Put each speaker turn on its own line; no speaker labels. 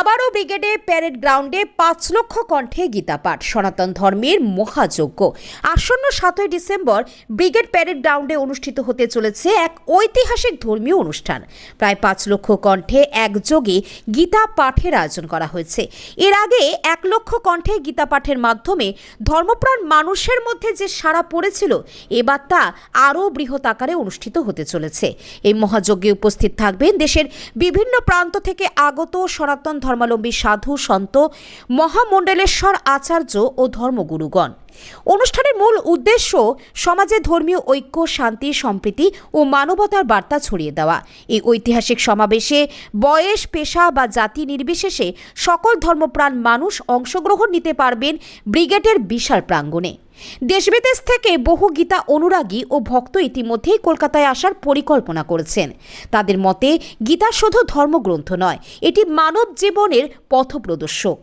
আবারও ব্রিগেডে প্যারেড গ্রাউন্ডে পাঁচ লক্ষ কণ্ঠে গীতাপাঠ। সনাতন ধর্মের মহাযজ্ঞ। আসন্ন সাতই ডিসেম্বর ব্রিগেড প্যারেড গ্রাউন্ডে অনুষ্ঠিত হতে চলেছে এক ঐতিহাসিক ধর্মীয় অনুষ্ঠান। প্রায় পাঁচ লক্ষ কণ্ঠে একযোগে গীতা পাঠের আয়োজন করা হয়েছে। এর আগে এক লক্ষ কণ্ঠে গীতা পাঠের মাধ্যমে ধর্মপ্রাণ মানুষের মধ্যে যে সাড়া পড়েছিল, এবার তা আরও বৃহৎ আকারে অনুষ্ঠিত হতে চলেছে। এই মহাযজ্ঞে উপস্থিত থাকবেন দেশের বিভিন্ন প্রান্ত থেকে আগত সনাতন ধর্মাবলম্বী সাধু, সন্ত, মহামণ্ডলেশ্বর, আচার্য ও ধর্মগুরুগণ। অনুষ্ঠানের মূল উদ্দেশ্য সমাজে ধর্মীয় ঐক্য, শান্তি, সম্প্রীতি ও মানবতার বার্তা ছড়িয়ে দেওয়া। এই ঐতিহাসিক সমাবেশে বয়স, পেশা বা জাতি নির্বিশেষে সকল ধর্মপ্রাণ মানুষ অংশগ্রহণ নিতে পারবেন ব্রিগেডের বিশাল প্রাঙ্গণে। দেশ বিদেশ থেকে বহু গীতা অনুরাগী ও ভক্ত ইতিমধ্যেই কলকাতায় আসার পরিকল্পনা করেছেন। তাদের মতে গীতা শুধু ধর্মগ্রন্থ নয়, এটি মানব জীবনের পথপ্রদর্শক।